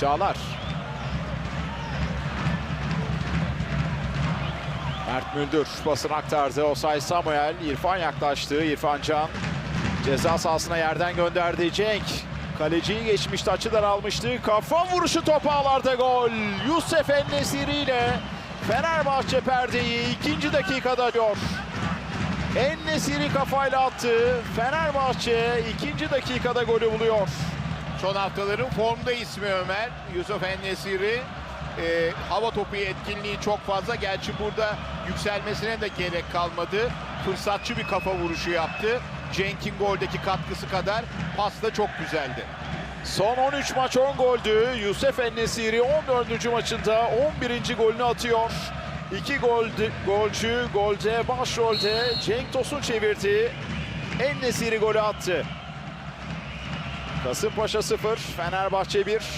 Çağlar. Mert Müldür basını aktardı. Osay Samuel. İrfan yaklaştı. İrfan Can. Ceza sahasına yerden gönderdi Cenk. Kaleciyi geçmişti. Açıdan almıştı. Kafa vuruşu top ağlarda gol. Yusuf Ennesiri ile Fenerbahçe perdeyi ikinci dakikada diyor. Ennesiri kafayla attı. Fenerbahçe ikinci dakikada golü buluyor. Son haftaların formda ismi Ömer. Yusuf Ennesiri. Ee, hava topu etkinliği çok fazla. Gerçi burada yükselmesine de gerek kalmadı. Fırsatçı bir kafa vuruşu yaptı. Cenk'in goldeki katkısı kadar pas da çok güzeldi. Son 13 maç 10 goldü. Yusuf Ennesiri 14. maçında 11. golünü atıyor. 2 gol, golcü golde başrolde Cenk Tosun çevirdi. Ennesiri golü attı. Kasımpaşa 0, Fenerbahçe 1.